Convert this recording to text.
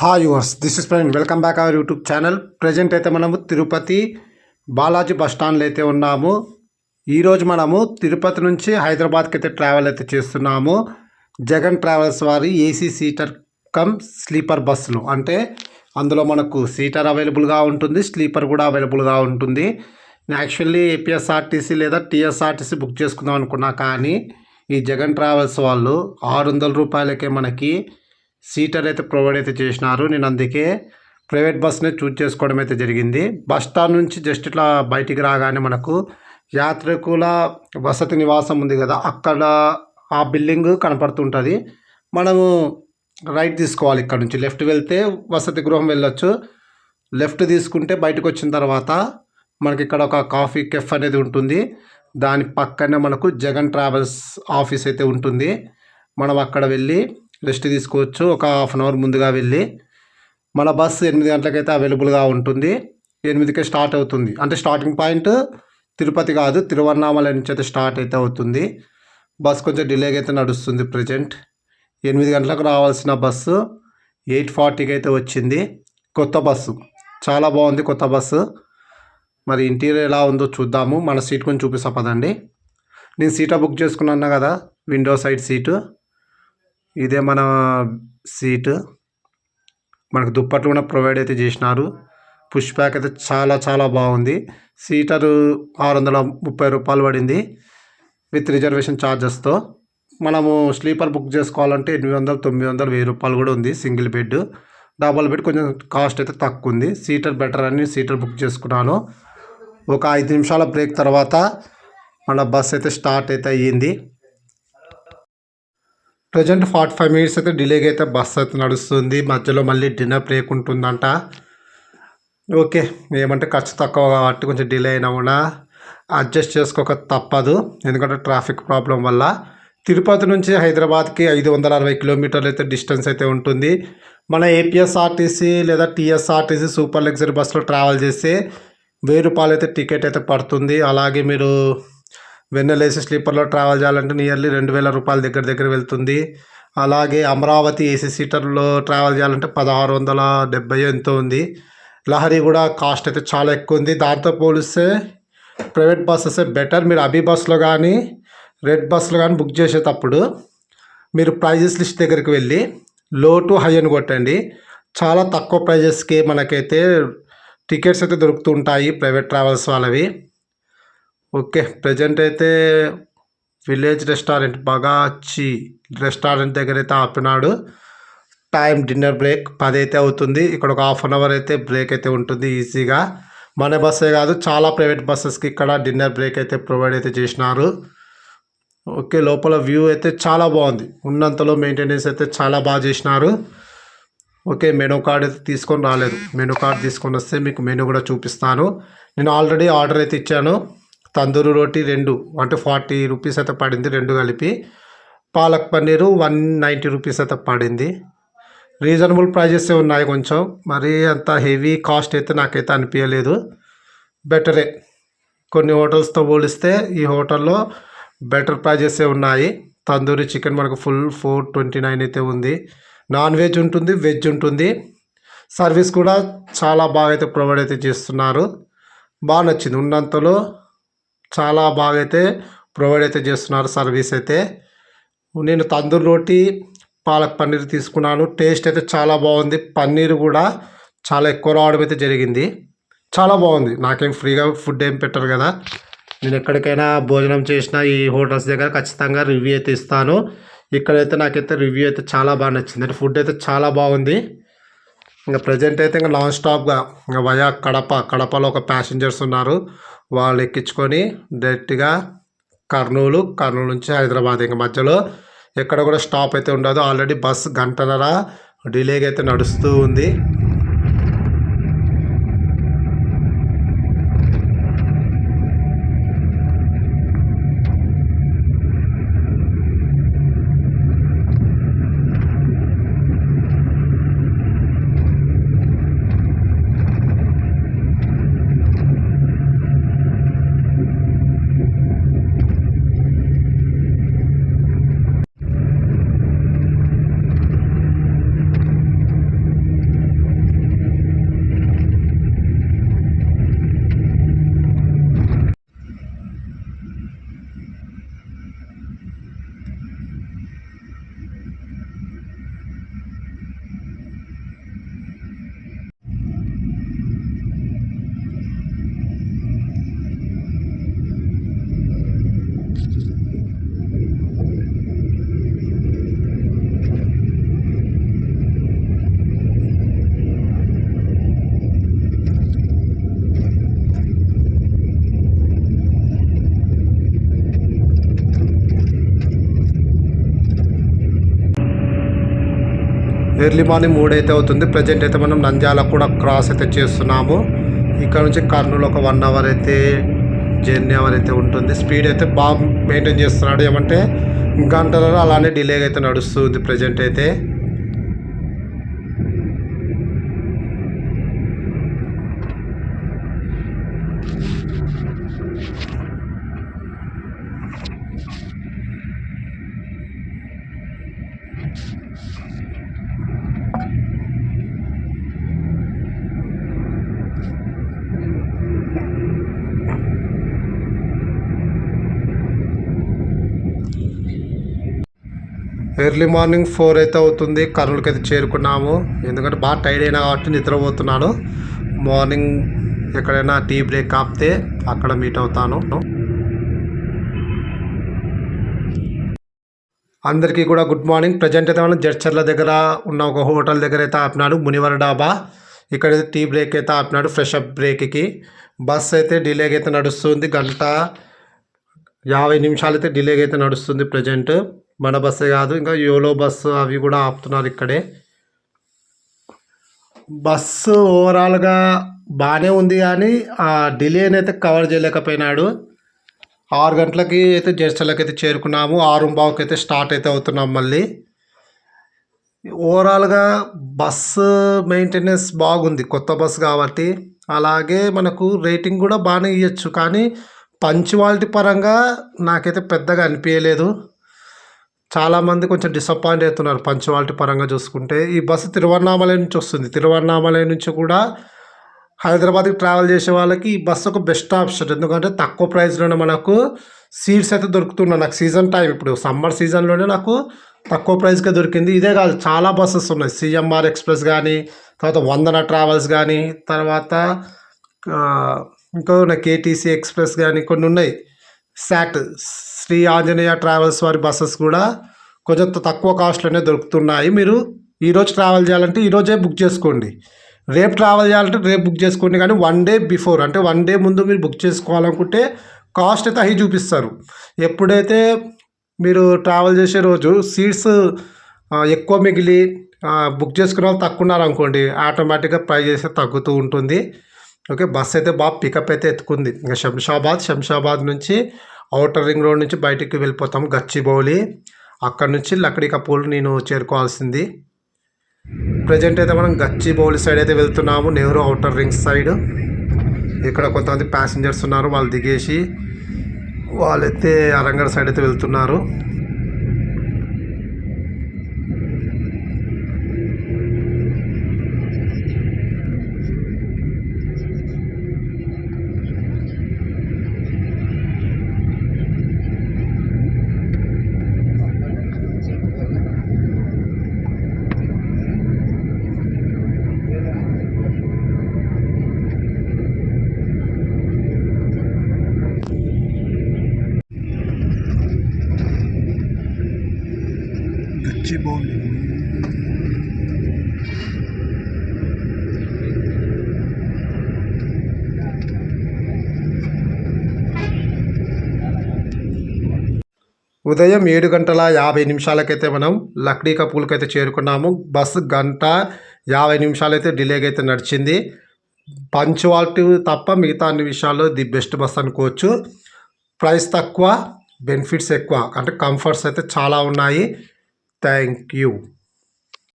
Hi yours this is friend welcome back our YouTube channel present అయితే మనము Tirupati Balaji bus స్టాండ్లో అయితే ఉన్నాము. ఈరోజు మనము తిరుపతి నుంచి హైదరాబాద్కి అయితే ట్రావెల్ అయితే చేస్తున్నాము. జగన్ ట్రావెల్స్ వారి ఏసీ సీటర్ కమ్ స్లీపర్ బస్సులు అంటే అందులో మనకు సీటర్ అవైలబుల్గా ఉంటుంది స్లీపర్ కూడా అవైలబుల్గా ఉంటుంది. నేను యాక్చువల్లీ ఏపీఎస్ఆర్టీసీ లేదా టీఎస్ఆర్టీసీ బుక్ చేసుకుందాం అనుకున్నా కానీ ఈ జగన్ ట్రావెల్స్ వాళ్ళు ఆరు వందల రూపాయలకే మనకి సీటర్ అయితే ప్రొవైడ్ అయితే చేసినారు. నేను అందుకే ప్రైవేట్ బస్నే చూజ్ చేసుకోవడం అయితే జరిగింది. బస్ స్టాండ్ నుంచి జస్ట్ ఇట్లా బయటికి రాగానే మనకు యాత్రికుల వసతి నివాసం ఉంది కదా అక్కడ ఆ బిల్డింగ్ కనపడుతుంటుంది. మనము రైట్ తీసుకోవాలి ఇక్కడ నుంచి. లెఫ్ట్ వెళ్తే వసతి గృహం వెళ్ళొచ్చు. లెఫ్ట్ తీసుకుంటే బయటకు వచ్చిన తర్వాత మనకి ఇక్కడ ఒక కాఫీ కెఫ్ అనేది ఉంటుంది. దాని పక్కనే మనకు జగన్ ట్రావెల్స్ ఆఫీస్ అయితే ఉంటుంది. మనం అక్కడ వెళ్ళి రెస్ట్ తీసుకోవచ్చు. ఒక హాఫ్ అన్ అవర్ ముందుగా వెళ్ళి మన బస్సు ఎనిమిది గంటలకైతే అవైలబుల్గా ఉంటుంది. ఎనిమిదికే స్టార్ట్ అవుతుంది. అంటే స్టార్టింగ్ పాయింట్ తిరుపతి కాదు తిరువన్నామల నుంచి అయితే స్టార్ట్ అయితే అవుతుంది. బస్ కొంచెం డిలేగా అయితే నడుస్తుంది ప్రజెంట్. ఎనిమిది గంటలకు రావాల్సిన బస్సు ఎయిట్ ఫార్టీకి అయితే వచ్చింది. కొత్త బస్సు. చాలా బాగుంది కొత్త బస్సు. మరి ఇంటీరియర్ ఎలా ఉందో చూద్దాము. మన సీట్ కొంచెం చూపిస్తా పదండి. నేను సీటా బుక్ చేసుకున్నా కదా విండో సైడ్ సీటు. ఇదే మన సీటు. మనకు దుప్పట్లు కూడా ప్రొవైడ్ అయితే చేసినారు. పుష్ బ్యాక్ అయితే చాలా చాలా బాగుంది. సీటరు ఆరు వందల ముప్పై రూపాయలు పడింది విత్ రిజర్వేషన్ ఛార్జెస్తో మనము స్లీపర్ బుక్ చేసుకోవాలంటే ఎనిమిది వందలు తొమ్మిది వందలు వెయ్యి రూపాయలు కూడా ఉంది సింగిల్ బెడ్. డబల్ బెడ్ కొంచెం కాస్ట్ అయితే తక్కువ ఉంది. సీటర్ బెటర్ అని సీటర్ బుక్ చేసుకున్నాను. ఒక ఐదు నిమిషాల బ్రేక్ తర్వాత మన బస్ అయితే స్టార్ట్ అయితే అయ్యింది. ప్రజెంట్ ఫార్టీ ఫైవ్ మినిట్స్ అయితే డిలేగా అయితే బస్ అయితే నడుస్తుంది. మధ్యలో మళ్ళీ డిన్నర్ బ్రేక్ ఉంటుందంట. ఓకే ఏమంటే ఖర్చు తక్కువ కాబట్టి కొంచెం డిలే అయినా కూడా అడ్జస్ట్ చేసుకోక తప్పదు. ఎందుకంటే ట్రాఫిక్ ప్రాబ్లం వల్ల. తిరుపతి నుంచి హైదరాబాద్కి ఐదు వందల అరవై కిలోమీటర్లు అయితే డిస్టెన్స్ అయితే ఉంటుంది. మన ఏపీఎస్ఆర్టీసీ లేదా టీఎస్ఆర్టీసీ సూపర్ లగ్జరీ బస్సులో ట్రావెల్ చేస్తే వెయ్యి రూపాయలు అయితే టికెట్ అయితే పడుతుంది. అలాగే మీరు వెన్నెలేసి స్లీపర్లో ట్రావెల్ చేయాలంటే నియర్లీ రెండు వేల రూపాయల దగ్గర దగ్గర వెళ్తుంది. అలాగే అమరావతి ఏసీ సీటర్లో ట్రావెల్ చేయాలంటే పదహారు వందల డెబ్బై ఎంతో ఉంది. లహరి కూడా కాస్ట్ అయితే చాలా ఎక్కువ ఉంది. దాంతో పోలిస్తే ప్రైవేట్ బస్సెస్ బెటర్. మీరు అభి బస్సులో కానీ రెడ్ బస్సులో కానీ బుక్ చేసేటప్పుడు మీరు ప్రైజెస్ లిస్ట్ దగ్గరికి వెళ్ళి లో టు హై అని కొట్టండి. చాలా తక్కువ ప్రైజెస్కి మనకైతే టికెట్స్ అయితే దొరుకుతుంటాయి ప్రైవేట్ ట్రావెల్స్ వాళ్ళవి. ఓకే ప్రజెంట్ అయితే విలేజ్ రెస్టారెంట్ బగాచి రెస్టారెంట్ దగ్గర అయితే ఆపినాడు. టైం డిన్నర్ బ్రేక్ పది అయితే అవుతుంది. ఇక్కడ ఒక హాఫ్ అన్ అవర్ అయితే బ్రేక్ అయితే ఉంటుంది ఈజీగా. మన బస్సే కాదు చాలా ప్రైవేట్ బస్సెస్కి ఇక్కడ డిన్నర్ బ్రేక్ అయితే ప్రొవైడ్ అయితే చేసినారు. ఓకే లోపల వ్యూ అయితే చాలా బాగుంది. ఉన్నంతలో మెయింటెనెన్స్ అయితే చాలా బాగా చేసినారు. ఓకే మెనూ కార్డ్ అయితే తీసుకొని రాలేదు. మెనూ కార్డ్ తీసుకొని వస్తే మీకు మెనూ కూడా చూపిస్తాను. నేను ఆల్రెడీ ఆర్డర్ అయితే ఇచ్చాను. తందూరి రోటీ రెండు అంటే ఫార్టీ రూపీస్ అయితే పడింది రెండు కలిపి. Palak paneer one ninety rupees అయితే పడింది. రీజనబుల్ ప్రైజెస్ ఉన్నాయి కొంచెం? మరీ అంత హెవీ కాస్ట్ అయితే నాకైతే అనిపించలేదు బెటరే. కొన్ని హోటల్స్తో పోలిస్తే ఈ హోటల్లో బెటర్ ప్రైజెస్ ఉన్నాయి. తందూరి చికెన్ మనకు ఫుల్ ఫోర్ ట్వంటీ నైన్ అయితే ఉంది. నాన్ వెజ్ ఉంటుంది వెజ్ ఉంటుంది. సర్వీస్ కూడా చాలా బాగా అయితే ప్రొవైడ్ అయితే చేస్తున్నారు. బాగా నచ్చింది. ఉన్నంతలో చాలా బాగా అయితే ప్రొవైడ్ అయితే చేస్తున్నారు సర్వీస్ అయితే. నేను తందూరు రోటీ పాలక్ పన్నీర్ తీసుకున్నాను. టేస్ట్ అయితే చాలా బాగుంది. పన్నీర్ కూడా చాలా ఎక్కువ రావడం అయితే జరిగింది. చాలా బాగుంది. నాకేం ఫ్రీగా ఫుడ్ ఏం పెట్టరు కదా. నేను ఎక్కడికైనా భోజనం చేసిన ఈ హోటల్స్ దగ్గర ఖచ్చితంగా రివ్యూ అయితే ఇస్తాను. ఇక్కడైతే నాకైతే రివ్యూ అయితే చాలా బాగా నచ్చింది. అంటే ఫుడ్ అయితే చాలా బాగుంది. ఇంకా ప్రజెంట్ అయితే ఇంకా నాన్ స్టాప్గా ఇంకా వయా కడప కడపలో ఒక ప్యాసింజర్స్ ఉన్నారు. వాళ్ళు ఎక్కించుకొని డైరెక్ట్గా కర్నూలు కర్నూలు నుంచి హైదరాబాద్ ఇంకా మధ్యలో. ఎక్కడ కూడా స్టాప్ అయితే ఉండదు. ఆల్రెడీ బస్ గంటన్నర డిలేగా అయితే నడుస్తూ ఉంది. ఎర్లీ మార్నింగ్ మూడు అయితే అవుతుంది. ప్రజెంట్ అయితే మనం నంద్యాల కూడా క్రాస్ అయితే చేస్తున్నాము. ఇక్కడ నుంచి కర్నూలు ఒక వన్ అవర్ అయితే జర్నీ అవర్ అయితే ఉంటుంది. స్పీడ్ అయితే బాగా మెయింటైన్ చేస్తున్నాడు. ఏమంటే గంటలలో అలానే డిలే అయితే నడుస్తుంది ప్రజెంట్ అయితే. ఎర్లీ మార్నింగ్ ఫోర్ అయితే అవుతుంది. కర్నూలుకి అయితే చేరుకున్నాము. ఎందుకంటే బాగా టైర్డ్ అయినా కాబట్టి నిద్రపోతున్నాను. మార్నింగ్ ఎక్కడైనా టీ బ్రేక్ ఆపితే అక్కడ మీట్ అవుతాను. అందరికీ కూడా గుడ్ మార్నింగ్ ప్రజెంట్ అయితే మనం జడ్చర్ల దగ్గర ఉన్న ఒక హోటల్ దగ్గర అయితే ఆపినాడు. మునివర డాబా. ఇక్కడైతే టీ బ్రేక్ అయితే ఆపినాడు ఫ్రెష్ అప్ బ్రేక్కి బస్ అయితే డిలేగా అయితే నడుస్తుంది. గంట యాభై నిమిషాలు అయితే డిలేగా అయితే నడుస్తుంది ప్రజెంట్ మన బస్సే కాదు ఇంకా యోలో బస్సు అవి కూడా ఆపుతున్నారు ఇక్కడే. బస్సు ఓవరాల్గా బాగానే ఉంది కానీ ఆ డిలేని అయితే కవర్ చేయలేకపోయినాడు. ఆరు గంటలకి అయితే జెర్సలకి అయితే చేరుకున్నాము ఆరు బావుకి అయితే స్టార్ట్ అయితే అవుతున్నాం మళ్ళీ. ఓవరాల్గా బస్సు మెయింటెనెన్స్ బాగుంది కొత్త బస్సు కాబట్టి. అలాగే మనకు రేటింగ్ కూడా బాగానే ఇవ్వచ్చు కానీ పంచువాలిటీ పరంగా నాకైతే పెద్దగా అనిపించలేదు చాలామంది కొంచెం డిసప్పాయింట్ అవుతున్నారు పంచువాలిటీ పరంగా చూసుకుంటే. ఈ బస్సు తిరువన్నామలై నుంచి వస్తుంది. తిరువన్నామలై నుంచి కూడా హైదరాబాద్కి ట్రావెల్ చేసే వాళ్ళకి ఈ బస్సు ఒక బెస్ట్ ఆప్షన్ ఎందుకంటే తక్కువ ప్రైస్లోనే మనకు సీట్స్ అయితే దొరుకుతున్నాయి. నాకు సీజన్ టైం ఇప్పుడు సమ్మర్ సీజన్లోనే నాకు తక్కువ ప్రైస్కే దొరికింది. ఇదే కాదు చాలా బస్సెస్ ఉన్నాయి. సిఎంఆర్ ఎక్స్ప్రెస్ కానీ తర్వాత వందన ట్రావెల్స్ కానీ తర్వాత ఆ, ఇంకో కేటీసీ ఎక్స్ప్రెస్ కానీ కొన్ని ఉన్నాయి. శాట్ శ్రీ ఆంజనేయ ట్రావెల్స్ వారి బస్సెస్ కూడా కొంచెం తక్కువ కాస్ట్లోనే దొరుకుతున్నాయి. మీరు ఈరోజు ట్రావెల్ చేయాలంటే ఈరోజే బుక్ చేసుకోండి. రేపు ట్రావెల్ చేయాలంటే రేపు బుక్ చేసుకోండి. కానీ వన్ డే బిఫోర్ అంటే వన్ డే ముందు మీరు బుక్ చేసుకోవాలనుకుంటే కాస్ట్ అయితే అవి చూపిస్తారు. ఎప్పుడైతే మీరు ట్రావెల్ చేసే రోజు సీట్స్ ఎక్కువ మిగిలి బుక్ చేసుకున్న వాళ్ళు తక్కువ ఉన్నారనుకోండి ఆటోమేటిక్గా ప్రైజ్ అయితే తగ్గుతూ ఉంటుంది. ఓకే బస్ అయితే బాగా పికప్ అయితే ఎత్తుకుంది. ఇంకా శంషాబాద్ శంషాబాద్ నుంచి అవుటర్ రింగ్ రోడ్ నుంచి బయటికి వెళ్ళిపోతాం గచ్చిబౌలి అక్కడ నుంచి లక్కడి కపూల్ నేను చేరుకోవాల్సింది. ప్రజెంట్ అయితే మనం గచ్చిబౌలి సైడ్ అయితే వెళ్తున్నాము. Nehru outer ring side. ఇక్కడ కొంతమంది ప్యాసింజర్స్ ఉన్నారు వాళ్ళు దిగేసి వాళ్ళైతే అరంగర్ సైడ్ అయితే వెళ్తున్నారు. గచ్చిబౌలి ఉదయం ఏడు గంటల యాభై నిమిషాలకైతే మనం లక్డీ కపూల్కి అయితే చేరుకున్నాము. బస్సు గంట యాభై నిమిషాలైతే డిలేగా అయితే నడిచింది. పంచువాలిటీ తప్ప మిగతా అన్ని విషయాల్లో ది బెస్ట్ బస్ అనుకోవచ్చు. ప్రైస్ తక్కువ బెనిఫిట్స్ ఎక్కువ అంటే కంఫర్ట్స్ అయితే చాలా ఉన్నాయి. thank you.